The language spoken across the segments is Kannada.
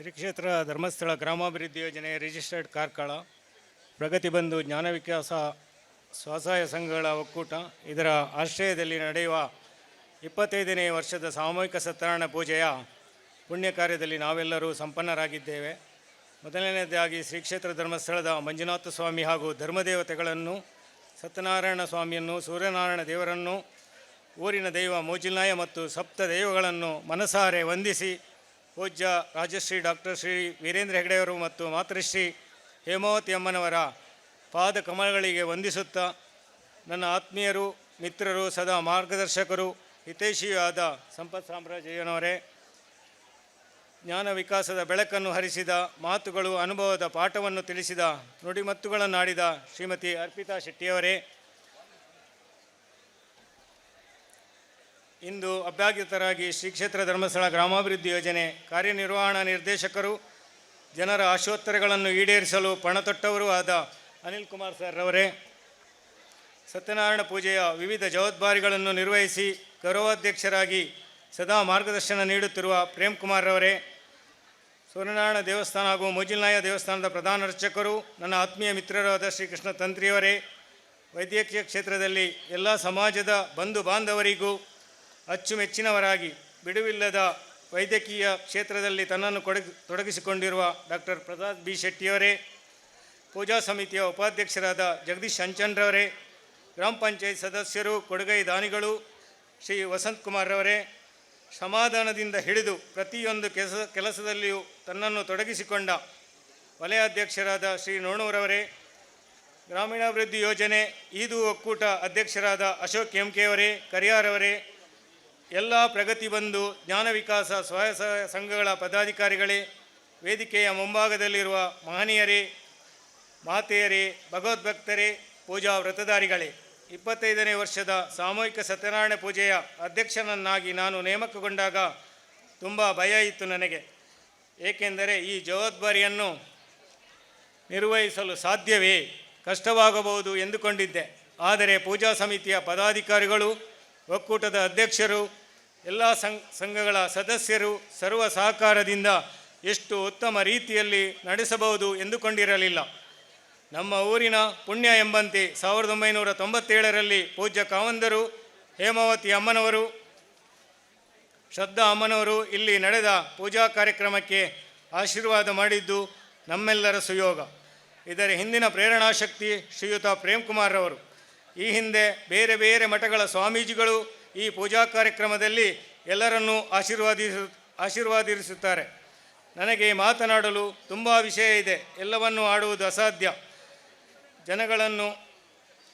ಶ್ರೀ ಕ್ಷೇತ್ರ ಧರ್ಮಸ್ಥಳ ಗ್ರಾಮಾಭಿವೃದ್ಧಿ ಯೋಜನೆ ರಿಜಿಸ್ಟರ್ಡ್ ಕಾರ್ಕಳ, ಪ್ರಗತಿ ಬಂಧು ಜ್ಞಾನ ವಿಕಾಸ, ಸ್ವಸಹಾಯ ಸಂಘಗಳ ಒಕ್ಕೂಟ, ಇದರ ಆಶ್ರಯದಲ್ಲಿ ನಡೆಯುವ ಇಪ್ಪತ್ತೈದನೇ ವರ್ಷದ ಸಾಮೂಹಿಕ ಸತ್ಯನಾರಾಯಣ ಪೂಜೆಯ ಪುಣ್ಯ ಕಾರ್ಯದಲ್ಲಿ ನಾವೆಲ್ಲರೂ ಸಂಪನ್ನರಾಗಿದ್ದೇವೆ. ಮೊದಲನೇದಾಗಿ ಶ್ರೀ ಕ್ಷೇತ್ರ ಧರ್ಮಸ್ಥಳದ ಮಂಜುನಾಥ ಸ್ವಾಮಿ ಹಾಗೂ ಧರ್ಮದೇವತೆಗಳನ್ನು, ಸತ್ಯನಾರಾಯಣ ಸ್ವಾಮಿಯನ್ನು, ಸೂರ್ಯನಾರಾಯಣ ದೇವರನ್ನು, ಊರಿನ ದೈವ ಮೋಜಿಲ್ನಾಯ ಮತ್ತು ಸಪ್ತ ದೈವಗಳನ್ನು ಮನಸಾರೆ ವಂದಿಸಿ ಪೂಜ್ಯ ರಾಜಶ್ರೀ ಡಾಕ್ಟರ್ ಶ್ರೀ ವೀರೇಂದ್ರ ಹೆಗಡೆಯವರು ಮತ್ತು ಮಾತೃಶ್ರೀ ಹೇಮಾವತಿ ಅಮ್ಮನವರ ಪಾದ ಕಮಲಗಳಿಗೆ ವಂದಿಸುತ್ತಾ ನನ್ನ ಆತ್ಮೀಯರು, ಮಿತ್ರರು, ಸದಾ ಮಾರ್ಗದರ್ಶಕರು, ಹಿತೈಷಿಯೂ ಆದ ಸಂಪತ್ ಸಾಮ್ರಾಜ್ಯನವರೇ ಜ್ಞಾನ ವಿಕಾಸದ ಬೆಳಕನ್ನು ಹರಿಸಿದ, ಮಾತುಗಳು, ಅನುಭವದ ಪಾಠವನ್ನು ತಿಳಿಸಿದ ನುಡಿಮತ್ತುಗಳನ್ನಾಡಿದ ಶ್ರೀಮತಿ ಅರ್ಪಿತಾ ಶೆಟ್ಟಿಯವರೇ ಇಂದು ಅಭ್ಯಾಗತರಾಗಿ ಶ್ರೀ ಕ್ಷೇತ್ರ ಧರ್ಮಸ್ಥಳ ಗ್ರಾಮಾಭಿವೃದ್ಧಿ ಯೋಜನೆ ಕಾರ್ಯನಿರ್ವಹಣಾ ನಿರ್ದೇಶಕರು, ಜನರ ಆಶೋತ್ತರಗಳನ್ನು ಈಡೇರಿಸಲು ಪಣತೊಟ್ಟವರೂ ಆದ ಅನಿಲ್ ಕುಮಾರ್ ಸರ್ ರವರೇ, ಸತ್ಯನಾರಾಯಣ ಪೂಜೆಯ ವಿವಿಧ ಜವಾಬ್ದಾರಿಗಳನ್ನು ನಿರ್ವಹಿಸಿ ಗೌರವಾಧ್ಯಕ್ಷರಾಗಿ ಸದಾ ಮಾರ್ಗದರ್ಶನ ನೀಡುತ್ತಿರುವ ಪ್ರೇಮ್ ಕುಮಾರ್ ರವರೇ ಸೂರ್ಯನಾರಾಯಣ ದೇವಸ್ಥಾನ ಹಾಗೂ ಮೋಜಿಲ್ನಾಯ ದೇವಸ್ಥಾನದ ಪ್ರಧಾನ ಅರ್ಚಕರು, ನನ್ನ ಆತ್ಮೀಯ ಮಿತ್ರರಾದ ಶ್ರೀಕೃಷ್ಣ ತಂತ್ರಿಯವರೇ, ವೈದ್ಯಕೀಯ ಕ್ಷೇತ್ರದಲ್ಲಿ ಎಲ್ಲ ಸಮಾಜದ ಬಂಧು ಬಾಂಧವರಿಗೂ ಅಚ್ಚುಮೆಚ್ಚಿನವರಾಗಿ ಬಿಡುವಿಲ್ಲದ ವೈದ್ಯಕೀಯ ಕ್ಷೇತ್ರದಲ್ಲಿ ತನ್ನನ್ನು ಕೊಡಗಿ, ತೊಡಗಿಸಿಕೊಂಡಿರುವ ಡಾಕ್ಟರ್ ಪ್ರಸಾದ್ ಬಿ ಶೆಟ್ಟಿಯವರೇ, ಪೂಜಾ ಸಮಿತಿಯ ಉಪಾಧ್ಯಕ್ಷರಾದ ಜಗದೀಶ್ ಅಂಚನ್ರವರೇ ಗ್ರಾಮ ಪಂಚಾಯತ್ ಸದಸ್ಯರು, ಕೊಡುಗೈ ದಾನಿಗಳು, ಶ್ರೀ ವಸಂತ್ ಕುಮಾರ್ ರವರೇ ಸಮಾಧಾನದಿಂದ ಹಿಡಿದು ಪ್ರತಿಯೊಂದು ಕೆಲಸ ಕೆಲಸದಲ್ಲಿಯೂ ತನ್ನನ್ನು ತೊಡಗಿಸಿಕೊಂಡ ವಲಯಾಧ್ಯಕ್ಷರಾದ ಶ್ರೀ ನೋಣೂರವರೇ ಗ್ರಾಮೀಣಾಭಿವೃದ್ಧಿ ಯೋಜನೆ, ಈದು ಒಕ್ಕೂಟ ಅಧ್ಯಕ್ಷರಾದ ಅಶೋಕ್ ಎಂ ಕೆ ಕರಿಯಾರವರೇ ಎಲ್ಲ ಪ್ರಗತಿ ಬಂಧು ಜ್ಞಾನ ವಿಕಾಸ ಸ್ವಯಂ ಸಹಾಯ ಸಂಘಗಳ ಪದಾಧಿಕಾರಿಗಳೇ, ವೇದಿಕೆಯ ಮುಂಭಾಗದಲ್ಲಿರುವ ಮಹನೀಯರೇ, ಮಾತೆಯರೇ, ಭಗವದ್ಭಕ್ತರೇ, ಪೂಜಾ ವ್ರತಧಾರಿಗಳೇ, ಇಪ್ಪತ್ತೈದನೇ ವರ್ಷದ ಸಾಮೂಹಿಕ ಸತ್ಯನಾರಾಯಣ ಪೂಜೆಯ ಅಧ್ಯಕ್ಷನನ್ನಾಗಿ ನಾನು ನೇಮಕಗೊಂಡಾಗ ತುಂಬ ಭಯ ಇತ್ತು ನನಗೆ. ಏಕೆಂದರೆ ಈ ಜವಾಬ್ದಾರಿಯನ್ನು ನಿರ್ವಹಿಸಲು ಸಾಧ್ಯವೇ? ಕಷ್ಟವಾಗಬಹುದು ಎಂದುಕೊಂಡಿದ್ದೆ. ಆದರೆ ಪೂಜಾ ಸಮಿತಿಯ ಪದಾಧಿಕಾರಿಗಳು ಒಕ್ಕೂಟದ ಅಧ್ಯಕ್ಷರು, ಎಲ್ಲ ಸಂಘ, ಸಂಘಗಳ ಸದಸ್ಯರು ಸರ್ವ ಸಹಕಾರದಿಂದ ಎಷ್ಟು ಉತ್ತಮ ರೀತಿಯಲ್ಲಿ ನಡೆಸಬಹುದು ಎಂದುಕೊಂಡಿರಲಿಲ್ಲ. ನಮ್ಮ ಊರಿನ ಪುಣ್ಯ ಎಂಬಂತೆ ಸಾವಿರದ ಒಂಬೈನೂರ ತೊಂಬತ್ತೇಳರಲ್ಲಿ ಪೂಜ್ಯ ಕಾವಂದರು, ಹೇಮಾವತಿ ಅಮ್ಮನವರು, ಶ್ರದ್ಧಾ ಅಮ್ಮನವರು ಇಲ್ಲಿ ನಡೆದ ಪೂಜಾ ಕಾರ್ಯಕ್ರಮಕ್ಕೆ ಆಶೀರ್ವಾದ ಮಾಡಿದ್ದು ನಮ್ಮೆಲ್ಲರ ಸುಯೋಗ. ಇದರ ಹಿಂದಿನ ಪ್ರೇರಣಾಶಕ್ತಿ ಶ್ರೀಯುತ ಪ್ರೇಮ್ ಕುಮಾರ್ ಅವರು ಈ ಹಿಂದೆ ಬೇರೆ ಬೇರೆ ಮಠಗಳ ಸ್ವಾಮೀಜಿಗಳು ಈ ಪೂಜಾ ಕಾರ್ಯಕ್ರಮದಲ್ಲಿ ಎಲ್ಲರನ್ನೂ ಆಶೀರ್ವಾದಿಸು, ಆಶೀರ್ವಾದಿಸುತ್ತಾರೆ. ನನಗೆ ಮಾತನಾಡಲು ತುಂಬ ವಿಷಯ ಇದೆ. ಎಲ್ಲವನ್ನೂ ಆಡುವುದು ಅಸಾಧ್ಯ. ಜನಗಳನ್ನು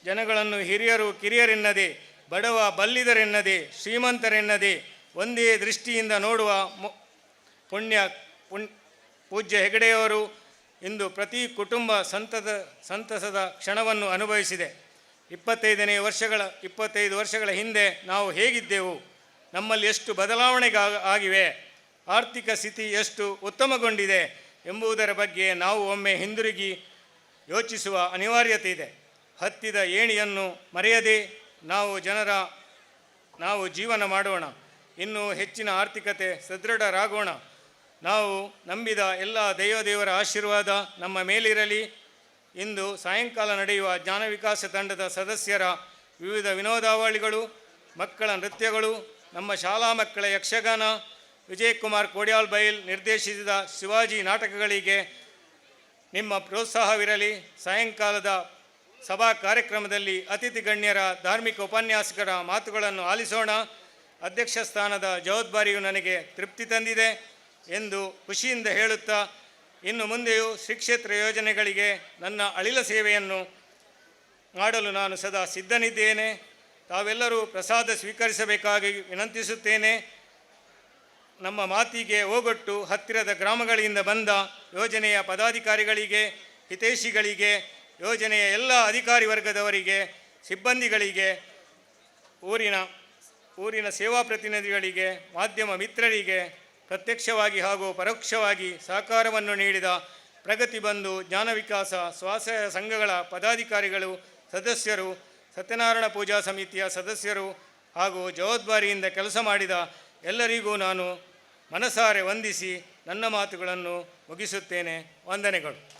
ಜನಗಳನ್ನು ಹಿರಿಯರು ಕಿರಿಯರೆನ್ನದೆ, ಬಡವ ಬಲ್ಲಿದರೆನ್ನದೆ, ಶ್ರೀಮಂತರೆನ್ನದೆ ಒಂದೇ ದೃಷ್ಟಿಯಿಂದ ನೋಡುವ ಪುಣ್ಯ, ಪುಣ್, ಪೂಜ್ಯ ಹೆಗಡೆಯವರು ಇಂದು ಪ್ರತಿ ಕುಟುಂಬ ಸಂತದ, ಸಂತಸದ ಕ್ಷಣವನ್ನು ಅನುಭವಿಸಿದೆ. ಇಪ್ಪತ್ತೈದನೇ ವರ್ಷಗಳ, ಇಪ್ಪತ್ತೈದು ವರ್ಷಗಳ ಹಿಂದೆ ನಾವು ಹೇಗಿದ್ದೆವು? ನಮ್ಮಲ್ಲಿ ಎಷ್ಟು ಬದಲಾವಣೆಗಾಗ ಆಗಿವೆ? ಆರ್ಥಿಕ ಸ್ಥಿತಿ ಎಷ್ಟು ಉತ್ತಮಗೊಂಡಿದೆ ಎಂಬುದರ ಬಗ್ಗೆ ನಾವು ಒಮ್ಮೆ ಹಿಂದಿರುಗಿ ಯೋಚಿಸುವ ಅನಿವಾರ್ಯತೆ ಇದೆ. ಹತ್ತಿದ ಏಣಿಯನ್ನು ಮರೆಯದೆ ನಾವು ಜನರ, ನಾವು ಜೀವನ ಮಾಡೋಣ. ಇನ್ನೂ ಹೆಚ್ಚಿನ ಆರ್ಥಿಕತೆ ಸದೃಢರಾಗೋಣ. ನಾವು ನಂಬಿದ ಎಲ್ಲ ದೈವದೇವರ ಆಶೀರ್ವಾದ ನಮ್ಮ ಮೇಲಿರಲಿ. ಇಂದು ಸಾಯಂಕಾಲ ನಡೆಯುವ ಜ್ಞಾನ ವಿಕಾಸ ತಂಡದ ಸದಸ್ಯರ ವಿವಿಧ ವಿನೋದಾವಳಿಗಳು, ಮಕ್ಕಳ ನೃತ್ಯಗಳು, ನಮ್ಮ ಶಾಲಾ ಮಕ್ಕಳ ಯಕ್ಷಗಾನ, ವಿಜಯಕುಮಾರ್ ಕೋಡ್ಯಾಲ್ ಬೈಲ್ ನಿರ್ದೇಶಿಸಿದ ಶಿವಾಜಿ ನಾಟಕಗಳಿಗೆ ನಿಮ್ಮ ಪ್ರೋತ್ಸಾಹವಿರಲಿ. ಸಾಯಂಕಾಲದ ಸಭಾ ಕಾರ್ಯಕ್ರಮದಲ್ಲಿ ಅತಿಥಿ ಗಣ್ಯರ ಧಾರ್ಮಿಕ ಉಪನ್ಯಾಸಕರ ಮಾತುಗಳನ್ನು ಆಲಿಸೋಣ. ಅಧ್ಯಕ್ಷ ಸ್ಥಾನದ ಜವಾಬ್ದಾರಿಯು ನನಗೆ ತೃಪ್ತಿ ತಂದಿದೆ ಎಂದು ಖುಷಿಯಿಂದ ಹೇಳುತ್ತಾ ಇನ್ನು ಮುಂದೆಯೂ ಶ್ರೀಕ್ಷೇತ್ರ ಯೋಜನೆಗಳಿಗೆ ನನ್ನ ಅಳಿಲ ಸೇವೆಯನ್ನು ಮಾಡಲು ನಾನು ಸದಾ ಸಿದ್ಧನಿದ್ದೇನೆ. ತಾವೆಲ್ಲರೂ ಪ್ರಸಾದ ಸ್ವೀಕರಿಸಬೇಕಾಗಿ ವಿನಂತಿಸುತ್ತೇನೆ. ನಮ್ಮ ಮಾತಿಗೆ ಓಗೊಟ್ಟು ಹತ್ತಿರದ ಗ್ರಾಮಗಳಿಂದ ಬಂದ ಯೋಜನೆಯ ಪದಾಧಿಕಾರಿಗಳಿಗೆ, ಹಿತೈಷಿಗಳಿಗೆ, ಯೋಜನೆಯ ಎಲ್ಲ ಅಧಿಕಾರಿ ವರ್ಗದವರಿಗೆ, ಸಿಬ್ಬಂದಿಗಳಿಗೆ, ಊರಿನ ಊರಿನ ಸೇವಾ ಪ್ರತಿನಿಧಿಗಳಿಗೆ, ಮಾಧ್ಯಮ ಮಿತ್ರರಿಗೆ ಪ್ರತ್ಯಕ್ಷವಾಗಿ ಹಾಗೂ ಪರೋಕ್ಷವಾಗಿ ಸಹಕಾರವನ್ನು ನೀಡಿದ ಪ್ರಗತಿ ಬಂಧು ಜ್ಞಾನ ವಿಕಾಸ ಸ್ವಸಹಾಯ ಸಂಘಗಳ ಪದಾಧಿಕಾರಿಗಳು, ಸದಸ್ಯರು, ಸತ್ಯನಾರಾಯಣ ಪೂಜಾ ಸಮಿತಿಯ ಸದಸ್ಯರು ಹಾಗೂ ಜವಾಬ್ದಾರಿಯಿಂದ ಕೆಲಸ ಮಾಡಿದ ಎಲ್ಲರಿಗೂ ನಾನು ಮನಸಾರೆ ವಂದಿಸಿ ನನ್ನ ಮಾತುಗಳನ್ನು ಮುಗಿಸುತ್ತೇನೆ. ವಂದನೆಗಳು.